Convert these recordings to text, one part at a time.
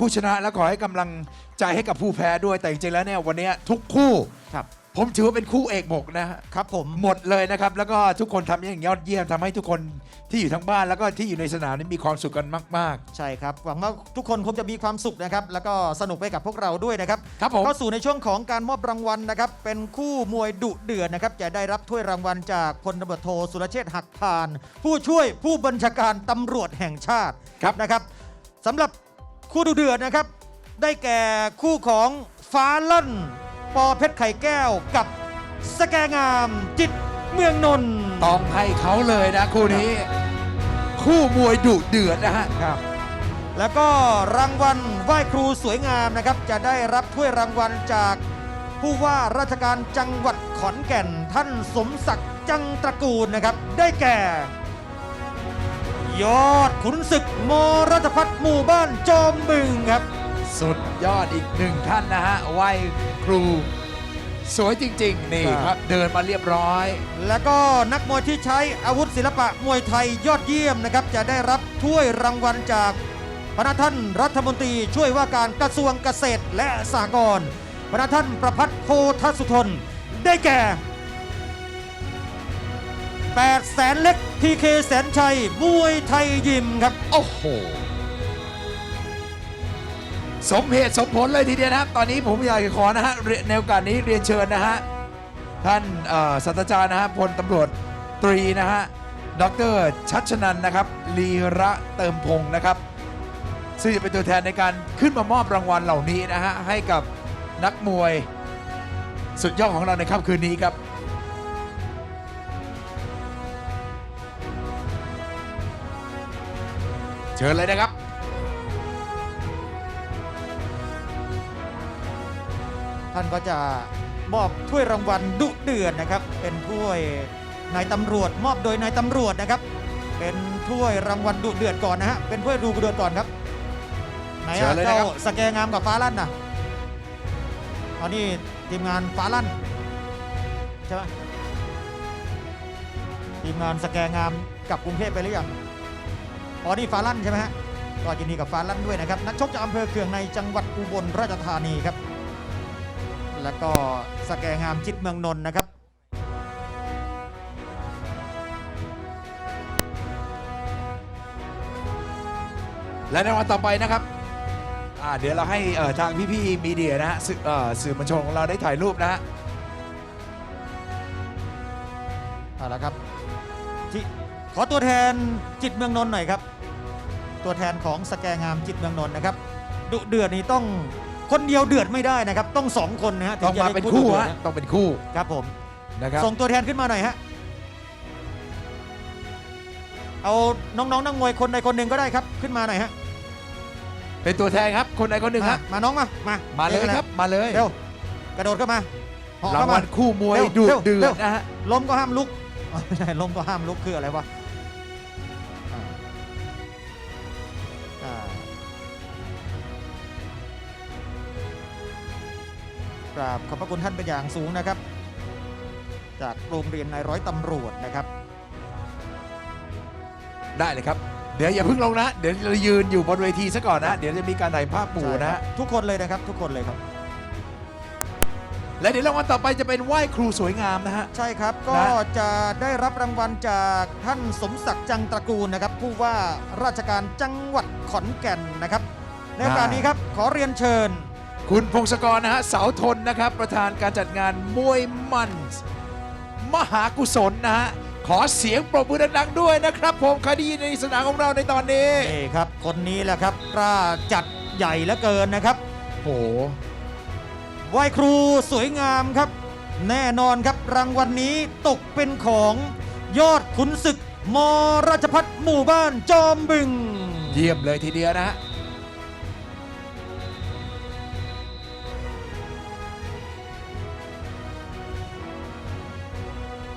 ผู้ชนะและขอให้กำลังใจให้กับผู้แพ้ด้วยแต่จริงๆแล้วเนี่ยวันนี้ทุกคู่ ครับ ผมถือว่าเป็นคู่เอกบกนะฮะครับผม หมดเลยนะครับ แล้วก็ทุกคนทำอย่างยอดเยี่ยมทำให้ทุกคนที่อยู่ทั้งบ้านแล้วก็ที่อยู่ในสนามนี้มีความสุขกันมาก ใช่ครับ หวังว่าทุกคนคงจะมีความสุขนะครับ แล้วก็สนุกไปกับพวกเราด้วยนะครับครับผม เข้าสู่ในช่วงของการมอบรางวัลนะครับ เป็นคู่มวยดุเดือดนะครับ จะได้รับถ้วยรางวัลจากพลตำรวจโทสุรเชษฐ์หักพาน ผู้ช่วยผู้บัญชาการตำรวจแห่งชาติครับ นะครับสำหรับ คู่ดุเดือดนะครับ ได้แก่คู่ของฟ้าลั่น ปอเพชรไข่แก้วกับสแกงามจิตเมืองนนท์ๆต้องให้เขาเลยนะคู่นี้ คู่มวยดุเดือดนะฮะครับ แล้วก็รางวัลไหว้ครูสวยงามนะครับ จะได้รับถ้วยรางวัลจากผู้ว่าราชการจังหวัดขอนแก่นท่านสมศักดิ์จังตระกูลนะครับ ได้แก่ ยอดขุนศึกมรัชพัฒน์หมู่บ้านจอมบึงครับ สุดยอดอีกหนึ่งท่านนะฮะไหว้ครู สวยจริง ๆ นี่ครับครับ เดินมาเรียบร้อย แล้วก็นักมวยที่ใช้อาวุธศิลปะมวยไทยยอดเยี่ยมนะครับ จะได้รับถ้วยรางวัลจากพระท่านรัฐมนตรีช่วยว่าการกระทรวงเกษตรและสหกรณ์พระท่านประพัฒน์โพธสุทน ได้แก่ 8แสนเล็กพีเคแสนชัยมวยไทยยิมครับ โอ้โห สมเหตุสมผลเลยทีเดียวนะครับ ตอนนี้ผมอยากจะขอนะฮะเรียในโอกาสนี้เรียนเชิญนะฮะ ท่านเอ่อศาสตราจารย์นะฮะพลตำรวจตรีนะฮะดรชัชนันนะครับ ลีระเติมพงศ์นะครับ ซึ่งจะเป็นตัวแทนในการขึ้นมามอบรางวัลเหล่านี้นะฮะ ให้กับนักมวย สุดยอดของเราในค่ำคืนนี้ครับ เชิญเลยนะครับ ท่านก็จะมอบถ้วยรางวัลดุเดือดนะครับ เป็นถ้วยนายตำรวจ มอบโดยนายตำรวจนะครับ เป็นถ้วยรางวัลดุเดือดก่อนนะฮะเป็นถ้วยดูเดือดก่อนครับไหนเชิอะญเลยนะครัเจ้าบ สแกงามกับฟ้าลั่นน่ะตอนนี้ทีมงานฟ้าลั่นใช่ไหมทีมงานสแกงามกลับกรุงเทพไปหรือยัง อ๋อนี่ฟ้าลั่นใช่ไหมฮะก็ยินดีกับฟ้าลั่นด้วยนะครับ นักชกจากอำเภอเคืองในจังหวัดอุบลราชธานีครับ แล้วก็สแกงามจิตเมืองนนท์นะครับ และในวันต่อไปนะครับอ่าเดี๋ยวเราให้เอ่อทางพี่ๆมีเดียนะฮะสื่อเอ่อสื่อมวลชนของเราได้ถ่ายรูปนะฮะ เอาละครับที่ ขอตัวแทนจิตเมืองนนท์หน่อยครับ ตัวแทนของสแกงามจิตเมืองนนท์นะครับดุเดือดนี่ต้องคนเดียวเดือดไม่ได้นะครับ ต้องสองคนนะฮะต้องจะมาได้เป็นดุคู่ดือดฮะนะต้องเป็นคู่ครับผม นะครับส่งตัวแทนขึ้นมาหน่อยฮะ เอาน้องๆนักมวยคนใดคนหนึ่งก็ได้ครับ ขึ้นมาหน่อยฮะเป็นตัวแทนครับ คนใดคนหนึ่งมาครับมาน้องมา มามาเลยครับมาเลยเร็วกระโดดเข้ามาเหาะรางเข้าวัมา ลคู่มวยเร็วดุเร็วเดือเร็ดว นะฮะล้มก็ห้ามลุกอ๋อ ไม่ใช่ล้มก็ห้ามลุกคืออะไรวะอ่าอ่ากราบขอบพระคุณท่านเป็นอย่างสูงนะครับ จากโรงเรียนนายร้อยตำรวจนะครับ ได้เลยครับ เดี๋ยวอย่าเพิ่งลงนะ เดี๋ยวเรายืนอยู่บนเวทีซะก่อนนะ เดี๋ยวจะมีการถ่ายภาพหมู่นะฮะทุกคนเลยนะครับ ทุกคนเลยครับ และเดี๋ยวรางวัลต่อไปจะเป็นไหว้ครูสวยงามนะฮะ ใช่ครับ ก็นะ จะได้รับรางวัลจากท่านสมศักดิ์จังตระกูลนะครับ ผู้ว่าราชการจังหวัดขอนแก่นนะครับ ในโอกาสนี้ครับ ขอเรียนเชิญ คุณพงศกรนะฮะเสาทนนะครับ ประธานการจัดงานมวยมัน มหากุศลนะฮะ ขอเสียงปรบมือดังๆด้วยนะครับ ผมคดีในสนามของเราในตอนนี้ นี่ครับ คนนี้แหละครับกล้าจัดใหญ่เหลือเกินนะครับ โอ้โห ไหวครูสวยงามครับ แน่นอนครับรางวัลนนี้ตกเป็นของยอดขุนศึก มราชพัฒน์หมู่บ้านจอมบึง เยี่ยมเลยทีเดียวนะฮะ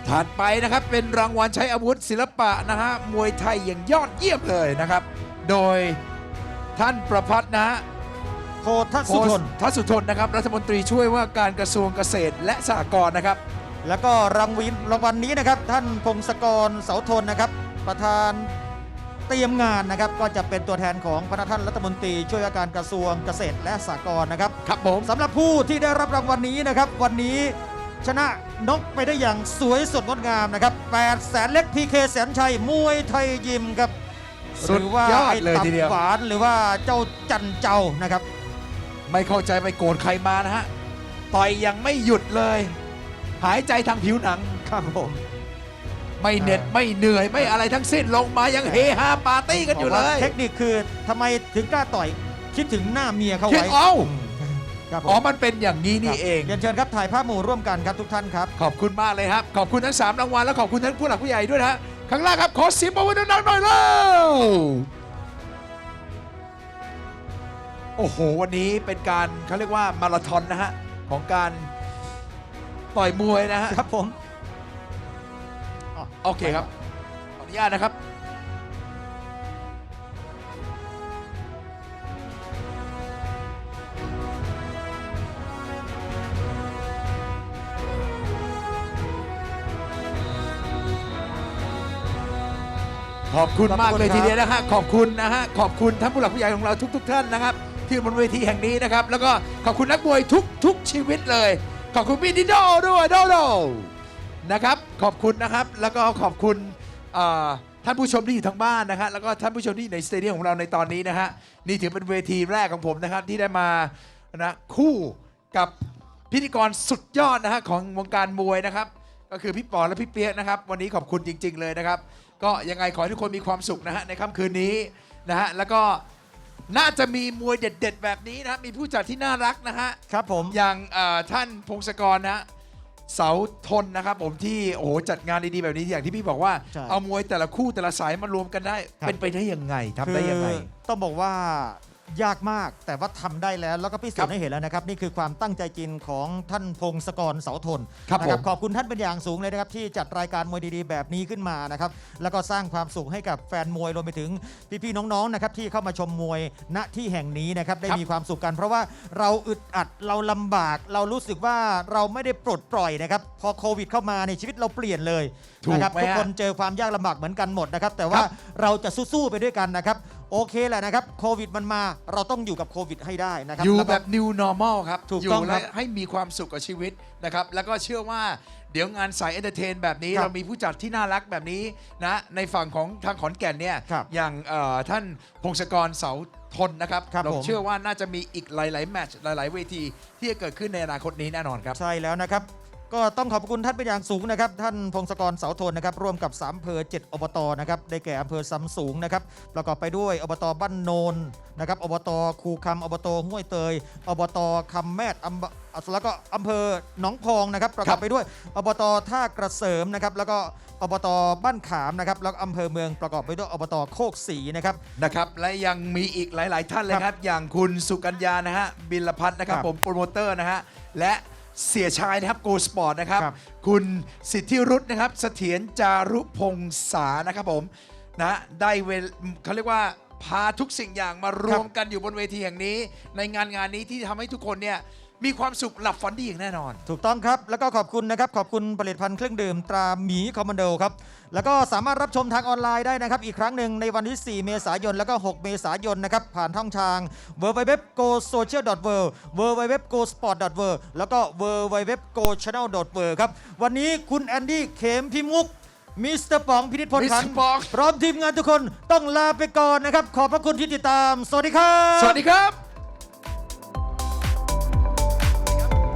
ถัดไปนะครับเป็นรางวัลใช้อาวุธศิลปะนะฮะมวยไทยอย่างยอดเยี่ยมเลยนะครับ โดยท่านประพัฒน์นะฮะ โพธสุทนทัศสุทนนะครับ รัฐมนตรีช่วยว่าการกระทรวงเกษตรและสหกรณ์นะครับ แล้วก็รางวินรางวัลนี้นะครับ ท่านพงศกรเสาทนนะครับ ประธานเตรียมงานนะครับ ก็จะเป็นตัวแทนของพระท่านรัฐมนตรีช่วยว่าการกระทรวงเกษตรและสหกรณ์นะครับครับผม สำหรับผู้ที่ได้รับรางวัลนี้นะครับ วันนี้ชนะนกไปได้อย่างสวยสดงดงามนะครับ8แสนเล็กพีเคแสนชัยมวยไทยยิมครับสุดหรือว่ายอดไอ้เลยตับทีเดียวหวานหรือว่าเจ้าจันเจ้านะครับ ไม่เข้าใจไปโกรธใครมานะฮะ ต่อยยังไม่หยุดเลย หายใจทางผิวหนัง ครับผม ไม่เหน็ดอ่าไม่เหนื่อยไม่อะไรทั้งสิ้นลงมายังเฮฮาปาร์ตี้กันอยู่เลบกว่ายเทคนิคคือทำไมถึงกล้าต่อยคิดถึงหน้าเมียเขาคิดไว้เอาครับผมอ๋อมันเป็นอย่างนี้นี่เอง เรียนเชิญครับถ่ายภาพหมู่ร่วมกันครับทุกท่านครับ ขอบคุณมากเลยครับ ขอบคุณทั้ง 3 รางวัลและขอบคุณทั้งผู้หลักผู้ใหญ่ด้วยนะฮะข้างล่างครับ ขอเสียงปรบมือดังๆหน่อยเร็ว โอ้โห วันนี้เป็นการเขาเรียกว่ามาราธอนนะฮะ ของการต่อยมวยนะฮะ ครับผมโอเคครับ ขออนุญาตนะครับ ขอบคุณขอบคุณมากเลยครับทีเดียวนะฮะ ขอบคุณนะฮะ ขอบคุณท่านผู้หลักผู้ใหญ่ของเราทุก ๆ ท่านนะครับ ที่บนเวทีแห่งนี้นะครับ แล้วก็ขอบคุณนักมวยทุกทุกชีวิตเลย ขอบคุณพี่ดิโดด้วยโดโดนะครับ ขอบคุณนะครับ แล้วก็ขอบคุณเอ่อท่านผู้ชมที่อยู่ทางบ้านนะฮะแล้วก็ท่านผู้ชมที่อยู่ในสเตเดียมของเราในตอนนี้นะฮะนี่ถือเป็นเวทีแรกของผมนะครับที่ได้มานะคู่กับพิธีกรสุดยอดนะฮะของวงการมวยนะครับ ก็คือพี่ปอและพี่เปียกนะครับ วันนี้ขอบคุณจริง ๆ เลยนะครับ ก็ยังไงขอให้ทุกคนมีความสุขนะฮะในค่ำคืนนี้นะฮะแล้วก็ น่าจะมีมวยเด็ด ๆ แบบนี้นะฮะมีผู้จัดที่น่ารักนะฮะ ครับผม อย่างเอ่อท่านพงศกรนะฮะเสาทนนะครับผมที่โอ้โหจัดงานดีๆแบบนี้อย่างที่พี่บอกว่า ใช่ เอามวยแต่ละคู่แต่ละสายมารวมกันได้ครับเป็นไปได้ยังไงทำได้ยังไง คือต้องบอกว่า ยากมากแต่ว่าทำได้แล้วแล้วก็พิสูครัจบน์ให้เห็นแล้วนะครับ นี่คือความตั้งใจจริงของท่านพงศกรเสาทนครับนะผมขอบคุณท่านเป็นอย่างสูงเลยนะครับ ที่จัดรายการมวยดีๆ แบบนี้ขึ้นมานะครับ แล้วก็สร้างความสุขให้กับแฟนมวยรวมไปถึงพี่ๆน้องๆนะครับที่เข้ามาชมมวยณที่แห่งนี้นะครับได้ครับ มีความสุขกัน เพราะว่าเราอึดอัดเราลำบาก เรารู้สึกว่าเราไม่ได้ปลดปล่อยนะครับพอโควิดเข้ามาในยชีวิตเราเปลี่ยนเลยถูกนะครับไหมทุกฮะ คน เจอความยากลำบากเหมือนกันหมดนะครับ แต่ว่าครับเราจะสู้ๆไปด้วยกันนะครับ โอเคแหละนะครับโควิดมันมาเราต้องอยู่กับโควิดให้ได้นะครั อยู่ล้วก็แบบ new normal ครับถูกอยู่ต้องครัและบให้มีความสุขกับชีวิตนะครับ แล้วก็เชื่อว่าเดี๋ยวงานสายเอนเตอร์เทนแบบนี้ ครับเรามีผู้จัดที่น่ารักแบบนี้นะในฝั่งของทางขอนแก่นเนี่ยครับอย่างเอ่อท่านพงศกรเสาทนนะครับครับเราผม เชื่อว่าน่าจะมีอีกหลาย ๆ แมตช์หลาย ๆ เวทีที่จะเกิดขึ้นในอนาคตนี้แน่นอนครับ ใช่แล้วนะครับ ก็ต้องขอบคุณท่านเป็นอย่างสูงนะครับ ท่านพงศกรเสาทนนะครับร่วมกับ3อำเภอ 7 อบตนะครับได้แก่อำเภอซ้ำสูงนะครับประกอบไปด้วยอบตบ้านโนนนะครับอบตคูคำอบตห้วยเตย อบตคำแมดอำแล้วก็อำเภอหนองพองนะครับประกอบไปด้วยอบตท่ากระเสริมนะครับแล้วก็อบตบ้านขามนะครับแล้วก็อำเภอเมืองประกอบไปด้วยอบตโคกศรีนะครับนะครับ และยังมีอีกหลาย ๆ ท่านเลยครับ อย่างคุณสุกัญญานะฮะบิลพัฒน์นะครับครับผมโปรโมเตอร์นะฮะและ เสียชายนะครับโกสปอร์ตนะครับ ครับคุณสิทธิรุธนะครับเสถียรจารุพงษานะครับผมนะได้เวลเขาเรียกว่าพาทุกสิ่งอย่างมารวมกันอยู่บนเวทีแห่งนี้ ในงานงานนี้ที่ทำให้ทุกคนเนี่ย มีความสุขหลับฝันดีอย่างแน่นอน ถูกต้องครับ แล้วก็ขอบคุณนะครับ ขอบคุณผลิตภัณฑ์เครื่องดื่มตราหมีคอมมานโดครับ แล้วก็สามารถรับชมทางออนไลน์ได้นะครับ อีกครั้งหนึ่งในวันที่ 4 เมษายน แล้วก็ 6 เมษายนนะครับ ผ่านช่องทาง w w w g o s o c i a l w w w g o s p o r t w แล้วก็ w w w g o c h a n n e l w ครับ วันนี้คุณแอนดี้เข็มพิมุกมิสเตอร์ปองพินิจพลขันมิสเตอร์ป๋อง พร้อมทีมงานทุกคนต้องลาไปก่อนนะครับ ขอบพระคุณที่ติดตาม สวัสดีครับ สวัสดีครับ